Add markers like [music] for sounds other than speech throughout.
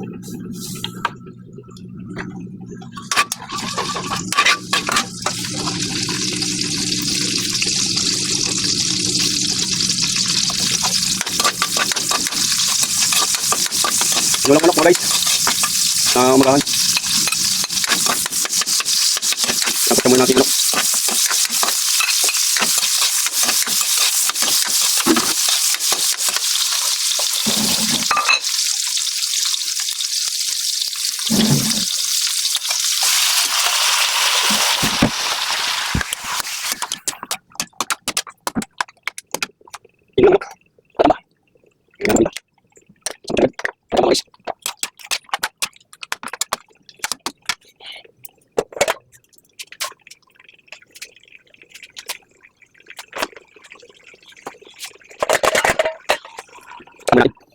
Walang manok mga guys. Ah, umagahan. Tapos muna natin manok.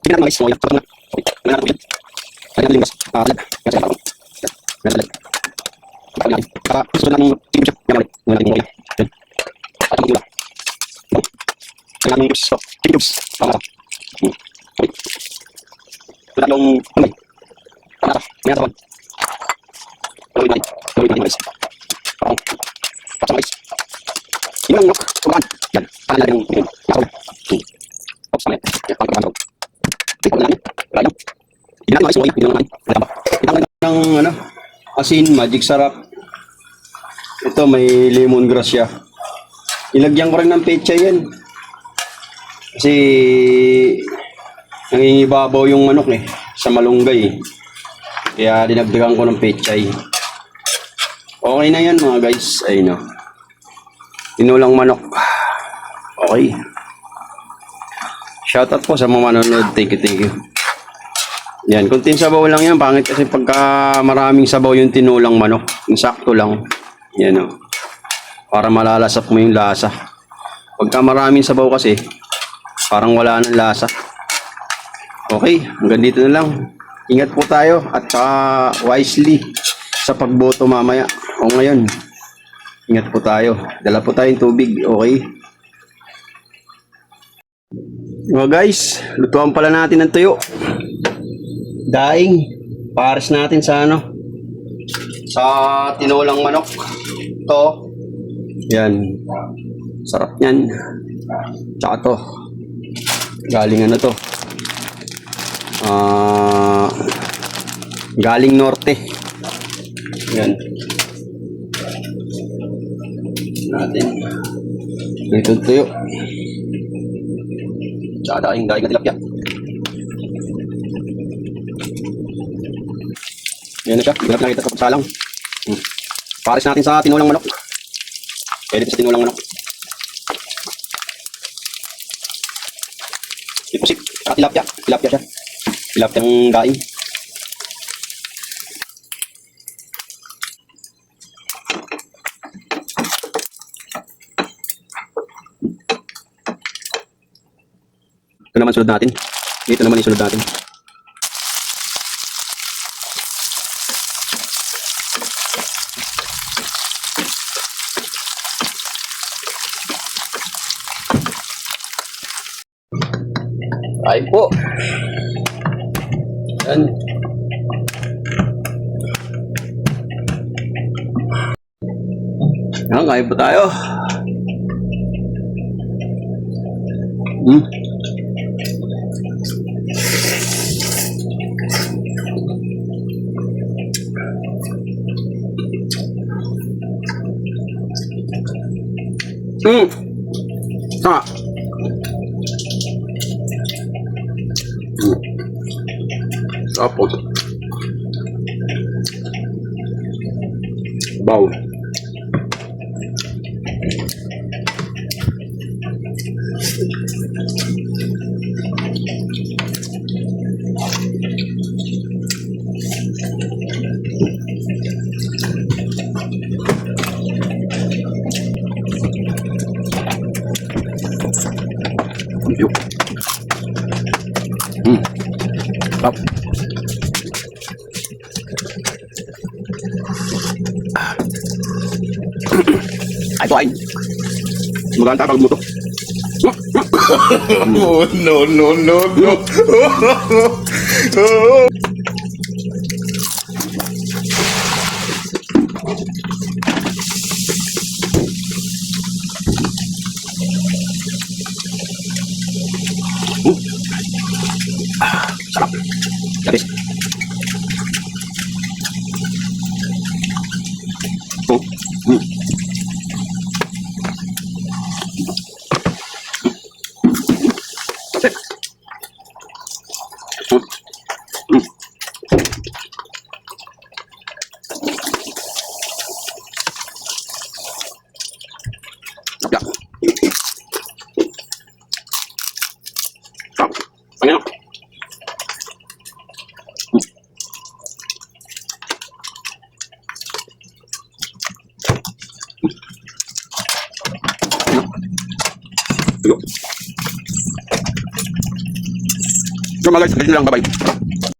Tama na. Tingnan mo guys. Moya. Tama na. Okay. Tingnan natin. Tingnan natin guys. Ah, talag. Kasi ako. Tingnan natin. Tama na. Para gusto namin tingin siya. Yaman ulit. Tingnan natin moya. Yan. At ang gula. Tingnan natin gusto. Tingin gusto. Tama na. Hmm. Okay. Wala nung ano. Tama na. Tingnan natin. Tuloy natin. Tuloy natin guys. Okay. Pasok guys. Yung manok. Tumakan. Yan. Paano natin yung yung nakawala. Hmm. Tapos namin. Yan. Pang kapanaw. Na. Hindi na guys. Hindi na naman. Wala ba? Tingnan natin. ng ano, asin, magic sarap. Ito, may lemongrass siya. Ilagyan ko rin ng pecha yan. Kasi nangingibabaw yung manok eh, sa malunggay eh. Kaya dinagdagan ko ng pechay. Okay na yan mga guys. Ayun o. Tinulang manok. Okay. Shoutout po sa mga manonood. Thank you, thank you. Yan, kunting sabaw lang yan. Pangit kasi pagka maraming sabaw yung tinulang manok. Sakto lang. Yan o. Para malalasap mo yung lasa. Pagka maraming sabaw kasi, parang wala nang lasa. Okay, hanggang dito na lang. Ingat po tayo at saka wisely sa pagboto mamaya. O ngayon, ingat po tayo. Dala po tayong tubig, okay? Mga guys, lutuan pala natin ng tuyo. Daing. Pares natin sa ano? Sa tinulang manok. To yan. Sarap yan. Tsaka to. Galing ano to? Ah galing norte. Yan. Natin. Ito tuyo tsaka daing na tilapia Yan na siya. Hirap na kita sa pagsalang. Hmm. Pares natin sa tinulang manok. Pwede sa tinulang manok. Ipusit. Saka tilapia. Tilapia siya. Tilapia ang daing. Naman sunod natin. Dito naman yung sunod natin. Kain po. Yan. Yan, kain po tayo. Hmm. Hmm. Ah. Tapos. Baw. Yuk. Hmm. Tap. Ay, po ay. Maganda pag mo to. Oh, no, no, no, no. [laughs] [laughs] Dari. Oh. Hmm. So mga guys, ganyan lang. Bye-bye.